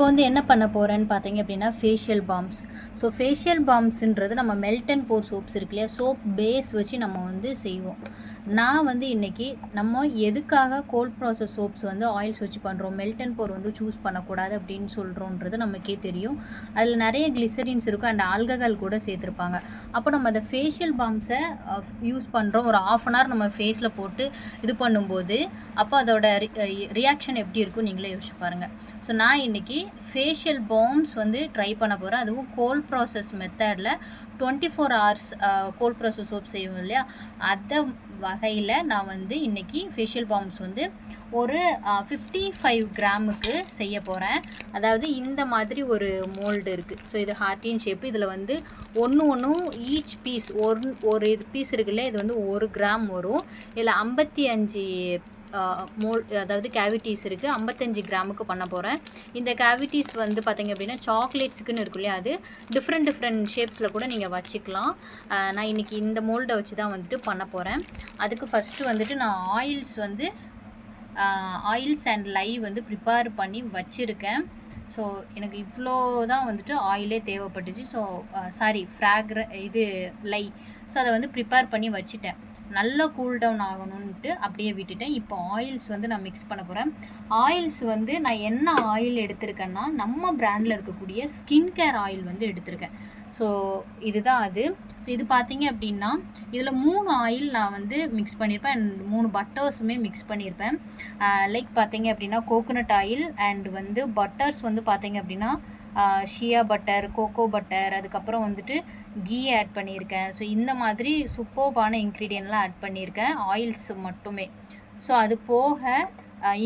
இப்போ வந்து என்ன பண்ண போகிறேன்னு பார்த்தீங்க அப்படின்னா ஃபேஷியல் பாம்ஸ் ஸோ ஃபேஷியல் பாம்ஸுன்றது நம்ம மெல்ட் அண்ட் போர் சோப்ஸ் இருக்கு இல்லையா? சோப் பேஸ் வச்சு நம்ம வந்து செய்வோம். நான் வந்து இன்றைக்கி நம்ம எதுக்காக கோல்ட் ப்ராசஸ் சோப்ஸ் வந்து ஆயில்ஸ் வச்சு பண்ணுறோம் மெல்ட் அண்ட் போர் வந்து சூஸ் பண்ணக்கூடாது அப்படின்னு சொல்கிறோன்றது நமக்கே தெரியும். அதில் நிறைய கிளிசரின்ஸ் இருக்கும் அண்ட் ஆல்கஹால் கூட சேர்த்துருப்பாங்க. அப்போ நம்ம அந்த ஃபேஷியல் பாம்ஸை யூஸ் பண்ணுறோம் ஒரு ஆஃப் அன் ஹவர் நம்ம ஃபேஸில் போட்டு இது பண்ணும்போது அப்போ அதோட ரியாக்ஷன் எப்படி இருக்கும் நீங்களே யோசிச்சு பாருங்கள் ஸோ நான் இன்றைக்கி ஃபேஷியல் பாம்ஸ் வந்து ட்ரை பண்ண போகிறேன் அதுவும் கோல்ட் ப்ராசஸ் மெத்தடில் twenty four hours cold process soap செய்வோம் இல்லையா? அதை வகையில் நான் வந்து இன்றைக்கி ஃபேஷியல் பாம்ஸ் வந்து ஒரு ஃபிஃப்டி ஃபைவ் கிராமுக்கு செய்ய போகிறேன் அதாவது இந்த மாதிரி ஒரு மோல்டு இருக்குது ஸோ இது ஹார்டின் ஷேப்பு இதில் வந்து ஒன்று ஒன்றும் ஈச் பீஸ் ஒரு ஒரு இது பீஸ் இருக்குல்ல இது வந்து ஒரு கிராம் வரும். இதில் ஐம்பத்தி அஞ்சு மோல் அதாவது கேவிட்டிஸ் இருக்குது ஐம்பத்தஞ்சு கிராமுக்கு பண்ண போகிறேன் இந்த கேவிட்டிஸ் வந்து பார்த்திங்க அப்படின்னா சாக்லேட்ஸுக்குன்னு இருக்கும் இல்லையா? அது டிஃப்ரெண்ட் டிஃப்ரெண்ட் ஷேப்ஸில் கூட நீங்கள் வச்சுக்கலாம். நான் இன்றைக்கி இந்த மோல்டை வச்சு தான் வந்துட்டு பண்ண போகிறேன் அதுக்கு ஃபஸ்ட்டு வந்துட்டு நான் ஆயில்ஸ் வந்து ஆயில்ஸ் அண்ட் லை வந்து ப்ரிப்பேர் பண்ணி வச்சுருக்கேன். ஸோ எனக்கு இவ்வளோ தான் வந்துட்டு ஆயிலே தேவைப்பட்டுச்சு. ஸோ சாரி ஃப்ராக்ர இது லை ஸோ அதை வந்து ப்ரிப்பேர் பண்ணி வச்சுட்டேன். நல்லா கூல் டவுன் ஆகணும்ன்ட்டு அப்படியே விட்டுட்டேன். இப்போ ஆயில்ஸ் வந்து நான் மிக்ஸ் பண்ண போகிறேன் ஆயில்ஸ் வந்து நான் என்ன ஆயில் எடுத்திருக்கேன்னா நம்ம பிராண்டில் இருக்கக்கூடிய ஸ்கின் கேர் ஆயில் வந்து எடுத்திருக்கேன். ஸோ இதுதான் அது. ஸோ இது பார்த்தீங்க அப்படின்னா இதில் மூணு ஆயில் நான் வந்து மிக்ஸ் பண்ணியிருப்பேன் அண்ட் மூணு பட்டர்ஸுமே மிக்ஸ் பண்ணியிருப்பேன் லைக் பார்த்தீங்க அப்படின்னா கோகோனட் ஆயில் அண்ட் வந்து பட்டர்ஸ் வந்து பார்த்தீங்க அப்படின்னா ஷியா பட்டர் கோகோ பட்டர் அதுக்கப்புறம் வந்துட்டு கீ ஆட் பண்ணியிருக்கேன். ஸோ இந்த மாதிரி சூப்பர்பான இன்க்ரீடியன்ட்லாம் ஆட் பண்ணியிருக்கேன். ஆயில்ஸ் மட்டுமே. ஸோ அது போக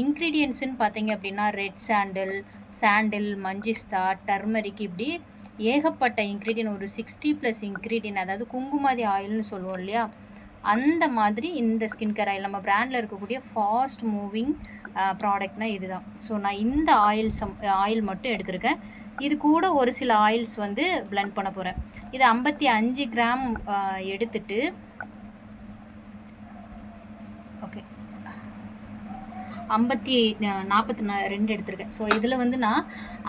இன்க்ரீடியன்ட்ஸுன்னு பார்த்தீங்க அப்படின்னா ரெட் சாண்டில் சாண்டில் மஞ்சிஸ்தா டர்மரிக் இப்படி ஏகப்பட்ட இன்க்ரீடியன் ஒரு சிக்ஸ்டி ப்ளஸ் இன்க்ரீடியன் அதாவது குங்குமாதி ஆயில்னு சொல்லுவோம் இல்லையா? அந்த மாதிரி இந்த ஸ்கின் கேர் ஆயில் நம்ம பிராண்டில் இருக்கக்கூடிய ஃபாஸ்ட் மூவிங் ப்ராடக்ட்னால் இதுதான். ஸோ நான் இந்த ஆயில் சம் ஆயில் மட்டும் எடுத்திருக்கேன். இது கூட ஒரு சில ஆயில்ஸ் வந்து பிளெண்ட் பண்ண போகிறேன் இது ஐம்பத்தி அஞ்சு கிராம் எடுத்துட்டு ஓகே ஐம்பத்தி நாற்பத்தி நா ரெண்டு எடுத்திருக்கேன். ஸோ இதில் வந்து நான்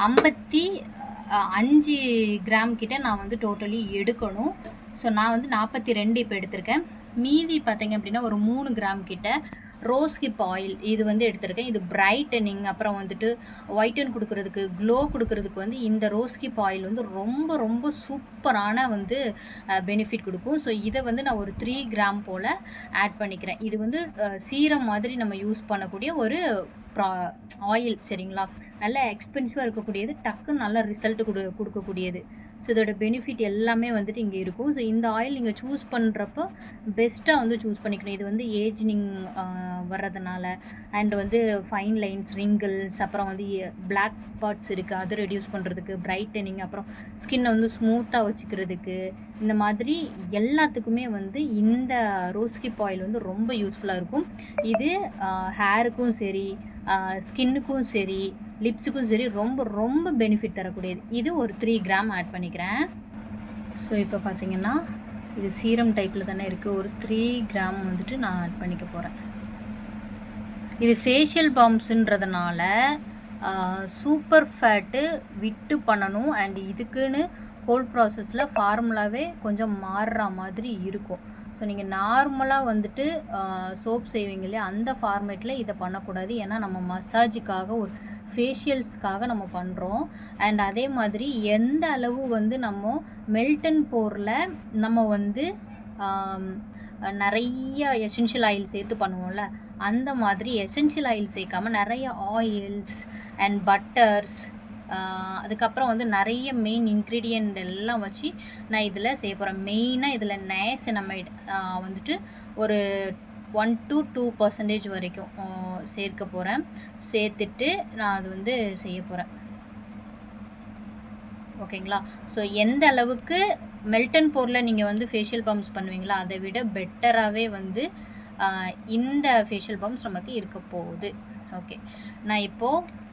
ஐம்பத்தி அஞ்சு கிராம் கிட்ட நான் வந்து டோட்டலி எடுக்கணும். ஸோ நான் வந்து நாற்பத்தி ரெண்டு இப்போ எடுத்திருக்கேன். மீதி பார்த்தீங்க அப்படின்னா ஒரு மூணு கிராம் கிட்ட ரோஸ் ஹிப் ஆயில் இது வந்து எடுத்திருக்கேன். இது பிரைட்டனிங் அப்புறம் வந்துட்டு ஒயிட்டன் கொடுக்கறதுக்கு க்ளோ கொடுக்கறதுக்கு வந்து இந்த ரோஸ் ஹிப் ஆயில் வந்து ரொம்ப ரொம்ப சூப்பரான வந்து பெனிஃபிட் கொடுக்கும். ஸோ இதை வந்து நான் ஒரு த்ரீ கிராம் போல் ஆட் பண்ணிக்கிறேன். இது வந்து சீரம் மாதிரி நம்ம யூஸ் பண்ணக்கூடிய ஒரு ப்ரா ஆயில் சரிங்களா? நல்ல எக்ஸ்பென்சிவாக இருக்கக்கூடியது டக்குன்னு நல்ல ரிசல்ட் கொடு கொடுக்கக்கூடியது. ஸோ இதோட பெனிஃபிட் எல்லாமே வந்துட்டு இங்கே இருக்கும். ஸோ இந்த ஆயில் நீங்கள் சூஸ் பண்ணுறப்போ பெஸ்ட்டாக வந்து சூஸ் பண்ணிக்கணும். இது வந்து ஏஜ்னிங் வர்றதுனால. அண்ட் வந்து ஃபைன் லைன்ஸ் ரிங்கிள்ஸ் அப்புறம் வந்து பிளாக் பார்ட்ஸ் இருக்குது அது ரெடியூஸ் பண்ணுறதுக்கு பிரைட்டனிங் அப்புறம் ஸ்கின்னை வந்து ஸ்மூத்தாக வச்சுக்கிறதுக்கு. இந்த மாதிரி எல்லாத்துக்குமே வந்து இந்த ரோஸ்கிப் ஆயில் வந்து ரொம்ப யூஸ்ஃபுல்லாக இருக்கும். இது ஹேருக்கும் சரி ஸ்கின்னுக்கும் சரி லிப்ஸுக்கும் சரி ரொம்ப ரொம்ப பெனிஃபிட் தரக்கூடியது. இது ஒரு த்ரீ கிராம் ஆட் பண்ணிக்கிறேன். ஸோ இப்போ பார்த்தீங்கன்னா இது சீரம் டைப்பில் தானே இருக்குது ஒரு த்ரீ கிராம் வந்துட்டு நான் ஆட் பண்ணிக்க போகிறேன் இது ஃபேஷியல் பாம்ஸுன்றதுனால சூப்பர் ஃபேட்டு விட்டு பண்ணணும். அண்ட் இதுக்குன்னு கோல்ட் ப்ராசஸில் ஃபார்முலாவே கொஞ்சம் மாறுற மாதிரி இருக்கும். ஸோ நீங்கள் நார்மலாக வந்துட்டு சோப் செய்வீங்க இல்லையா? அந்த ஃபார்மேட்டில் இதை பண்ணக்கூடாது. ஏன்னா நம்ம மசாஜுக்காக ஒரு ஃபேஷியல்ஸ்க்காக நம்ம பண்ணுறோம் அண்ட் அதே மாதிரி எந்த அளவு வந்து நம்ம மெல்டன் போரில் நம்ம வந்து நிறைய எசென்ஷியல் ஆயில் சேர்த்து பண்ணுவோம்ல அந்த மாதிரி எசென்ஷியல் ஆயில் சேர்க்காம நிறைய ஆயில்ஸ் அண்ட் பட்டர்ஸ் அதுக்கப்புறம் வந்து நிறைய மெயின் இன்க்ரீடியண்ட் எல்லாம் வச்சு நான் இதில் செய்ய போகிறேன் மெயினாக இதில் நேசனமைட் வந்துட்டு ஒரு ஒன் டு டூ பர்சன்டேஜ் வரைக்கும் சேர்க்க போகிறேன் சேர்த்துட்டு நான் அது வந்து செய்ய போகிறேன் ஓகேங்களா? ஸோ எந்த அளவுக்கு மெல்டன் போரில் நீங்கள் வந்து ஃபேஷியல் பம்ப்ஸ் பண்ணுவீங்களா அதை விட பெட்டராகவே வந்து இந்த ஃபேஷியல் பம்ப்ஸ் நமக்கு இருக்க போகுது. ஓகே நான் இப்போது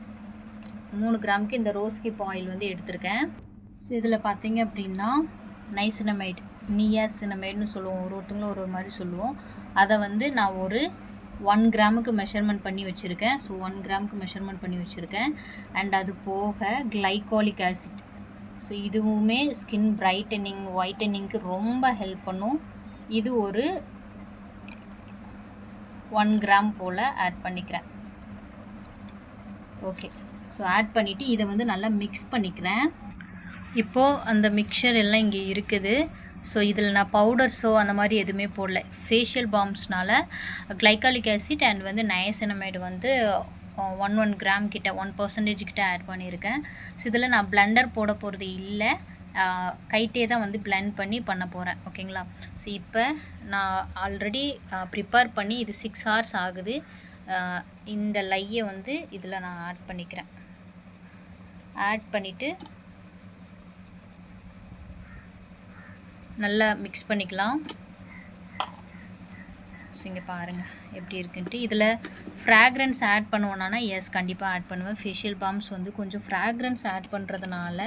மூணு கிராமுக்கு இந்த ரோஸ் கிப் ஆயில் வந்து எடுத்திருக்கேன். ஸோ இதில் பார்த்தீங்க அப்படின்னா நைசினமைட் நியாசினமைட்னு சொல்லுவோம். ஒரு ஒருத்தங்களும் ஒரு ஒரு மாதிரி சொல்லுவோம். அதை வந்து நான் ஒரு ஒன் கிராமுக்கு மெஷர்மெண்ட் பண்ணி வச்சுருக்கேன். ஸோ ஒன் கிராமுக்கு மெஷர்மெண்ட் பண்ணி வச்சுருக்கேன். அண்ட் அது போக கிளைகாலிக் ஆசிட் ஸோ இதுவுமே ஸ்கின் பிரைட்டனிங் ஒயிட்டனிங்க்கு ரொம்ப ஹெல்ப் பண்ணும். இது ஒரு ஒன் கிராம் போல் ஆட் பண்ணிக்கிறேன். ஓகே ஸோ ஆட் பண்ணிவிட்டு இதை வந்து நல்லா மிக்ஸ் பண்ணிக்கிறேன். இப்போது அந்த மிக்சர் எல்லாம் இங்கே இருக்குது. ஸோ இதில் நான் பவுடர்ஸோ அந்த மாதிரி எதுவுமே போடல. ஃபேஷியல் பாம்ஸ்னால் கிளைக்காலிக் ஆசிட் அண்ட் வந்து நயசினமைடு வந்து ஒன் ஒன் கிராம் கிட்ட ஒன் பர்சன்டேஜ் கிட்ட ஆட் பண்ணியிருக்கேன். ஸோ இதில் நான் பிளண்டர் போட போகிறது இல்லை. கைட்டே தான் வந்து பிளெண்ட் பண்ணி பண்ண போகிறேன் ஓகேங்களா ஸோ இப்போ நான் ஆல்ரெடி ப்ரிப்பேர் பண்ணி இது சிக்ஸ் ஹவர்ஸ் ஆகுது. இந்த லையை வந்து இதில் நான் ஆட் பண்ணிக்கிறேன். ஆட் பண்ணிவிட்டு நல்லா மிக்ஸ் பண்ணிக்கலாம். ஸோ இங்கே பாருங்கள் எப்படி இருக்குன்ட்டு. இதில் ஃப்ராக்ரன்ஸ் ஆட் பண்ணுவோன்னா எஸ் கண்டிப்பாக ஆட் பண்ணுவேன். ஃபேஷியல் பாம்ஸ் வந்து கொஞ்சம் ஃப்ராக்ரன்ஸ் ஆட் பண்ணுறதுனால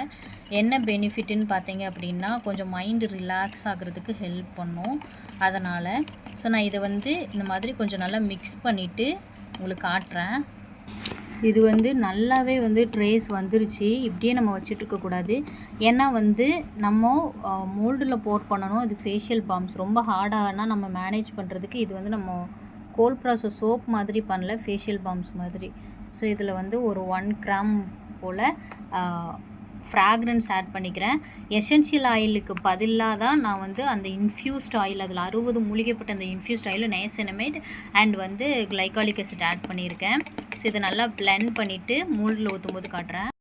என்ன பெனிஃபிட்டுன்னு பார்த்தீங்க அப்படின்னா கொஞ்சம் மைண்டு ரிலாக்ஸ் ஆகிறதுக்கு ஹெல்ப் பண்ணும். அதனால் ஸோ நான் இதை வந்து இந்த மாதிரி கொஞ்சம் நல்லா மிக்ஸ் பண்ணிவிட்டு உங்களுக்கு காட்டுறேன். இது வந்து நல்லாவே வந்து ட்ரேஸ் வந்துருச்சு. இப்படியே நம்ம வச்சுட்டு இருக்கக்கூடாது ஏன்னா வந்து நம்ம மோல்டில் போர் பண்ணணும். இது ஃபேஷியல் பாம்ஸ் ரொம்ப ஹார்டானா நம்ம மேனேஜ் பண்ணுறதுக்கு இது வந்து நம்ம கோல் ப்ராசஸ் சோப் மாதிரி பண்ணல. ஃபேஷியல் பாம்ஸ் மாதிரி. ஸோ இதில் வந்து ஒரு ஒன் கிராம் போல் ஃப்ராக்ரன்ஸ் ஆட் பண்ணிக்கிறேன். எசென்ஷியல் ஆயிலுக்கு பதிலாக தான் நான் வந்து அந்த இன்ஃப்யூஸ்ட் ஆயில் அதில் அறுபது மூலிகைப்பட்ட அந்த இன்ஃப்யூஸ்ட் ஆயில் நயசனமேட் அண்ட் வந்து கிளைகாலிக் அசிட் ஆட் பண்ணியிருக்கேன். ஸோ இதை நல்லா பிளெண்ட் பண்ணிவிட்டு மூல்டில் ஊற்றும் போது காட்டுறேன்.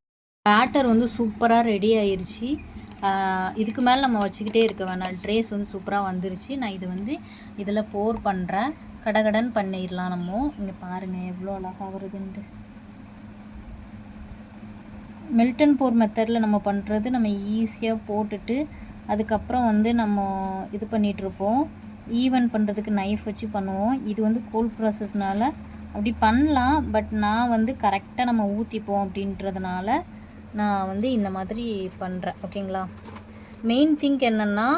பேட்டர் வந்து சூப்பராக ரெடி ஆயிடுச்சு இதுக்கு மேலே நம்ம வச்சுக்கிட்டே இருக்க வேணாம். ட்ரேஸ் வந்து சூப்பராக வந்துருச்சு. நான் இது வந்து இதில் போர் பண்ணுறேன் கடகடன் பண்ணிடலாம் நம்ம. இங்கே பாருங்கள் எவ்வளோ அழகாக வருதுன்ட்டு. மெல்டன் போர் மெத்தடில் நம்ம பண்ணுறது நம்ம ஈஸியாக போட்டுட்டு அதுக்கப்புறம் வந்து நம்ம இது பண்ணிகிட்ருப்போம் ஈவன் பண்ணுறதுக்கு நைஃப் வச்சு பண்ணுவோம். இது வந்து கோல்ட் ப்ராசஸ்னால் அப்படி பண்ணலாம். பட் நான் வந்து கரெக்டாக நம்ம ஊற்றிப்போம் அப்படின்றதுனால நான் வந்து இந்த மாதிரி பண்ணுறேன் ஓகேங்களா மெயின் திங்க் என்னென்னா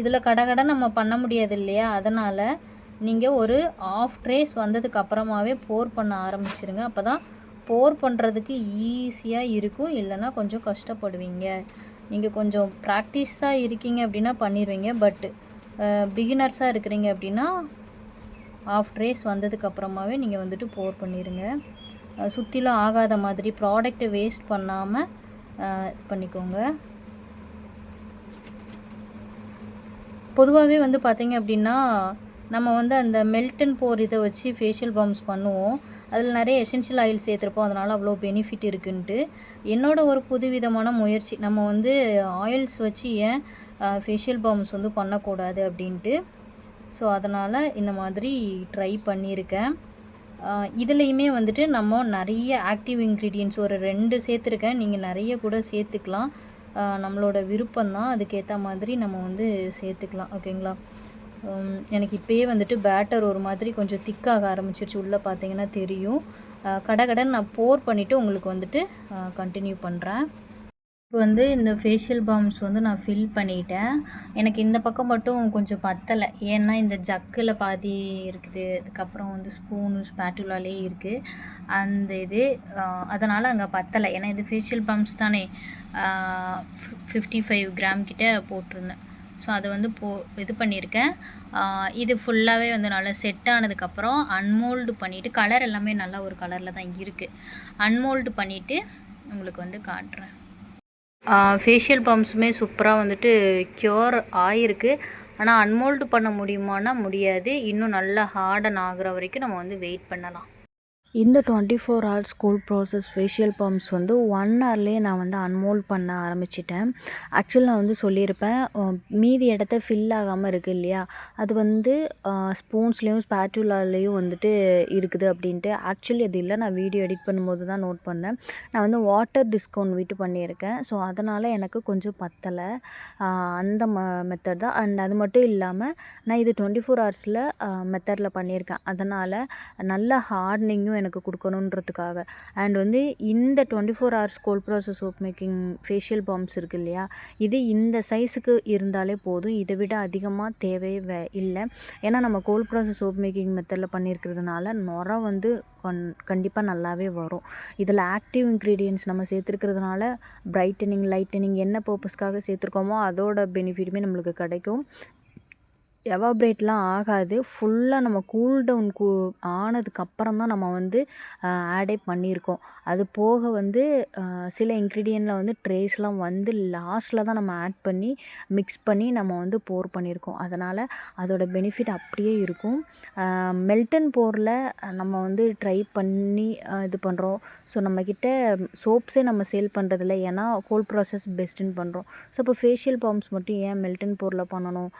இதில் கடகடை நம்ம பண்ண முடியாது இல்லையா? அதனால் நீங்கள் ஒரு ஆஃப் ட்ரேஸ் வந்ததுக்கு அப்புறமாவே போர் பண்ண ஆரம்பிச்சிருங்க. அப்போ தான் போர் பண்ணுறதுக்கு ஈஸியாக இருக்கும். இல்லைன்னா கொஞ்சம் கஷ்டப்படுவீங்க. நீங்கள் கொஞ்சம் ப்ராக்டிஸாக இருக்கீங்க அப்படின்னா பண்ணிடுவீங்க பட் பிகினர்ஸாக இருக்கிறீங்க அப்படின்னா ஆஃப் ரேஸ் வந்ததுக்கப்புறமாவே நீங்கள் வந்துட்டு போர் பண்ணிடுங்க சுற்றிலும் ஆகாத மாதிரி ப்ராடக்ட்டை வேஸ்ட் பண்ணாமல் பண்ணிக்கோங்க. பொதுவாகவே வந்து பார்த்தீங்க அப்படின்னா நம்ம வந்து அந்த மெல்டன் போர் இதை வச்சு ஃபேஷியல் பாம்ஸ் பண்ணுவோம். அதில் நிறைய எசென்ஷியல் ஆயில் சேர்த்துருப்போம். அதனால் அவ்வளோ பெனிஃபிட் இருக்குன்ட்டு. என்னோட ஒரு புதுவிதமான முயற்சி நம்ம வந்து ஆயில்ஸ் வச்சு ஏன் ஃபேஷியல் பாம்ஸ் வந்து பண்ணக்கூடாது அப்படின்ட்டு. ஸோ அதனால் இந்த மாதிரி ட்ரை பண்ணியிருக்கேன். இதுலேயுமே வந்துட்டு நம்ம நிறைய ஆக்டிவ் இன்க்ரீடியன்ஸ் ஒரு ரெண்டு சேர்த்துருக்கேன். நீங்கள் நிறைய கூட சேர்த்துக்கலாம். நம்மளோட விருப்பம்தான். அதுக்கேற்ற மாதிரி நம்ம வந்து சேர்த்துக்கலாம். ஓகேங்களா எனக்கு இப்போயே வந்துட்டு பேட்டர் ஒரு மாதிரி கொஞ்சம் திக்காக ஆரம்பிச்சிருச்சு. உள்ளே பார்த்தீங்கன்னா தெரியும். கடகடன் நான் போர் பண்ணிவிட்டு உங்களுக்கு வந்துட்டு கண்டினியூ பண்ணுறேன் இப்போ வந்து இந்த ஃபேஷியல் பாம்ஸ் வந்து நான் ஃபில் பண்ணிட்டேன். எனக்கு இந்த பக்கம் மட்டும் கொஞ்சம் பத்தலை. ஏன்னா இந்த ஜக்கில் பாதி இருக்குது. அதுக்கப்புறம் வந்து ஸ்பூனு ஸ்பேட்டுலாலே இருக்குது அந்த இது அதனால் அங்கே பத்தலை. ஏன்னா இது ஃபேஷியல் பாம்ஸ் தானே. ஃபிஃப்டி ஃபைவ் கிராம் கிட்டே போட்டிருந்தேன். ஸோ அதை வந்து போ இது பண்ணியிருக்கேன். இது ஃபுல்லாகவே வந்து நல்லா செட் ஆனதுக்கப்புறம் அன்மோல்டு பண்ணிவிட்டு கலர் எல்லாமே நல்லா ஒரு கலரில் தான் இருக்குது அன்மோல்டு பண்ணிவிட்டு உங்களுக்கு வந்து காட்டுறேன். ஃபேஷியல் பம்ப்ஸுமே சூப்பராக வந்துட்டு க்யூர் ஆகிருக்கு ஆனால் அன்மோல்டு பண்ண முடியுமானா முடியாது. இன்னும் நல்லா ஹார்டன் ஆகுற வரைக்கும் நம்ம வந்து வெயிட் பண்ணலாம். இந்த twenty four hours cold process facial balms வந்து ஒன் ஹவர்லேயே நான் வந்து அன்மோல்ட் பண்ண ஆரம்பிச்சிட்டேன். ஆக்சுவலாக நான் வந்து சொல்லியிருப்பேன் மீதி இடத்த ஃபில் ஆகாமல் இருக்குது இல்லையா? அது வந்து ஸ்பூன்ஸ்லேயும் ஸ்பேட்டுலாலேயும் வந்துட்டு இருக்குது அப்படின்ட்டு. ஆக்சுவலி அது இல்லை நான் வீடியோ எடிட் பண்ணும்போது தான் நோட் பண்ணேன். நான் வந்து வாட்டர் டிஸ்கவுண்ட் விட்டு பண்ணியிருக்கேன். ஸோ அதனால் எனக்கு கொஞ்சம் பத்தலை. அந்த ம மெத்தட் தான். அண்ட் அது மட்டும் இல்லாமல் நான் இது டுவெண்ட்டி ஃபோர் ஹவர்ஸில் மெத்தடில் பண்ணியிருக்கேன். அதனால் நல்ல ஹார்ட்னிங்கும் எனக்கு கொடுக்கணுன்றதுக்காக. அண்ட் வந்து இந்த twenty four hours cold process soap making facial balms இருக்குது இல்லையா? இது இந்த சைஸுக்கு இருந்தாலே போதும். இதை விட அதிகமாக தேவையே வே இல்லை. ஏன்னா நம்ம கோல்ட் ப்ராசஸ் சோப் மேக்கிங் மெத்தடில் பண்ணியிருக்கிறதுனால நுர வந்து கண் கண்டிப்பாக நல்லாவே வரும். இதில் ஆக்டிவ் இன்க்ரீடியன்ஸ் நம்ம சேர்த்துருக்கிறதுனால பிரைட்டனிங் லைட்டனிங் என்ன பர்பஸ்க்காக சேர்த்துருக்கோமோ அதோட பெனிஃபிட்டுமே நம்மளுக்கு கிடைக்கும். எவாப்ரேட்லாம் ஆகாது. ஃபுல்லாக நம்ம கூல் டவுன் கூ ஆனதுக்கப்புறம் தான் நம்ம வந்து ஆடே பண்ணியிருக்கோம். அது போக வந்து சில இன்க்ரீடியண்ட்டில் வந்து ட்ரேஸ்லாம் வந்து லாஸ்ட்டில் தான் நம்ம ஆட் பண்ணி மிக்ஸ் பண்ணி நம்ம வந்து போர் பண்ணியிருக்கோம். அதனால் அதோட பெனிஃபிட் அப்படியே இருக்கும். மெல்டன் போரில் நம்ம வந்து ட்ரை பண்ணி இது பண்ணுறோம் ஸோ நம்மக்கிட்ட சோப்ஸே நம்ம சேல் பண்ணுறதில்ல ஏன்னா கோல்ட் ப்ராசஸ் பெஸ்ட்டுன்னு பண்ணுறோம் ஸோ இப்போ ஃபேஷியல் பாம்ஸ் மட்டும் ஏன் மெல்டன் போரில் பண்ணணும்?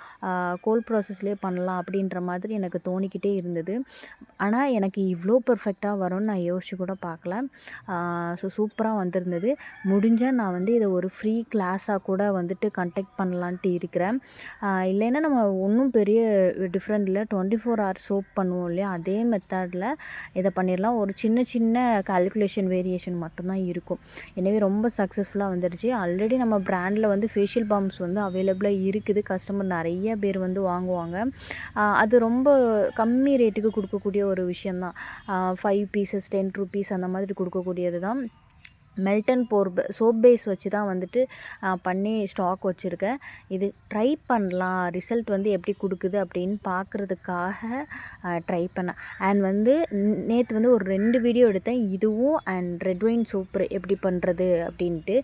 கோல்ட் ப்ராசஸ்லேயே பண்ணலாம் அப்படின்ற மாதிரி எனக்கு தோணிக்கிட்டே இருந்தது. ஆனால் எனக்கு இவ்வளோ பர்ஃபெக்டாக வரும்னு நான் யோசிச்சு கூட பார்க்கல. ஸோ சூப்பராக வந்திருந்தது. முடிஞ்சால் நான் வந்து இதை ஒரு ஃப்ரீ கிளாஸாக கூட வந்துட்டு கண்டெக்ட் பண்ணலான்ட்டு இருக்கிறேன். இல்லைன்னா நம்ம ஒன்றும் பெரிய டிஃப்ரெண்ட் இல்லை. டுவெண்ட்டி ஃபோர் ஹவர்ஸ் சோப் பண்ணுவோம் இல்லையா? அதே மெத்தடில் இதை பண்ணிடலாம். ஒரு சின்ன சின்ன கால்குலேஷன் வேரியேஷன் மட்டும்தான் இருக்கும். எனவே ரொம்ப சக்ஸஸ்ஃபுல்லாக வந்துடுச்சு ஆல்ரெடி நம்ம ப்ராண்டில் வந்து ஃபேஷியல் பாம்ஸ் வந்து அவைலபிளாக இருக்குது. கஸ்டமர் நிறைய பேர் வந்து வாங்குவாங்க. அது ரொம்ப கம்மி ரேட்டுக்கு கொடுக்கக்கூடிய ஒரு விஷயந்தான் ஃபைவ் பீசஸ் டென் ருபீஸ் அந்த மாதிரி கொடுக்கக்கூடியது தான் மெல்டன் போர் சோப் பேஸ் வச்சு தான் வந்துட்டு பண்ணி ஸ்டாக் வச்சுருக்கேன். இது ட்ரை பண்ணலாம். ரிசல்ட் வந்து எப்படி கொடுக்குது அப்படின்னு பார்க்குறதுக்காக ட்ரை பண்ணேன். அண்ட் வந்து நேற்று வந்து ஒரு ரெண்டு வீடியோ எடுத்தேன். இதுவும் அண்ட் ரெட் ஒயின் சூப்பர் எப்படி பண்ணுறது அப்படின்ட்டு.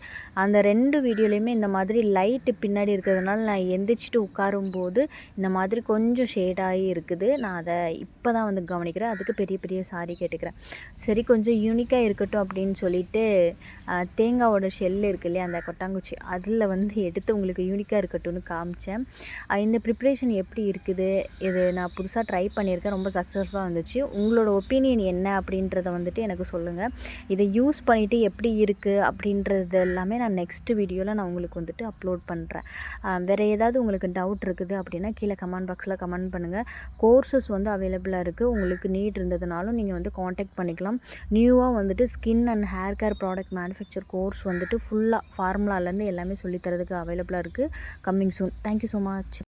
அந்த ரெண்டு வீடியோலையுமே இந்த மாதிரி லைட்டு பின்னாடி இருக்கிறதுனால நான் எந்திரிச்சிட்டு உட்காரும்போது இந்த மாதிரி கொஞ்சம் ஷேடாகி இருக்குது. நான் அதை இப்போ தான் வந்து கவனிக்கிறேன். அதுக்கு பெரிய பெரிய சாரி கேட்டுக்கிறேன். சரி கொஞ்சம் யூனிக்காக இருக்கட்டும் அப்படின்னு சொல்லிட்டு தேங்காவோட ஷெல் இருக்கு இல்லையா அந்த கொட்டாங்குச்சி. அதில் வந்து எடுத்து உங்களுக்கு யூனிக்காக இருக்கட்டும்னு காமிச்சேன். இந்த ப்ரிப்ரேஷன் எப்படி இருக்குது? இது நான் புதுசாக ட்ரை பண்ணியிருக்கேன். ரொம்ப சக்ஸஸ்ஃபுல்லாக வந்துச்சு. உங்களோட ஒப்பீனியன் என்ன அப்படின்றத வந்துட்டு எனக்கு சொல்லுங்கள் இதை யூஸ் பண்ணிவிட்டு எப்படி இருக்குது அப்படின்றது எல்லாமே நான் நெக்ஸ்ட் வீடியோவில் நான் உங்களுக்கு வந்துட்டு அப்லோட் பண்ணுறேன் வேறு ஏதாவது உங்களுக்கு டவுட் இருக்குது அப்படின்னா கீழே கமெண்ட் பாக்ஸில் கமெண்ட் பண்ணுங்கள் கோர்சஸ் வந்து அவைலபிளாக இருக்குது உங்களுக்கு நீட் இருந்ததுனாலும் நீங்கள் வந்து காண்டாக்ட் பண்ணிக்கலாம். நியூவாக வந்துட்டு skin and hair care product product manufacture course வந்துட்டு ஃபுல்லாக ஃபார்முலாலேருந்து எல்லாமே சொல்லித்தரதுக்கு அவைலபிளாக இருக்குது coming soon thank you so much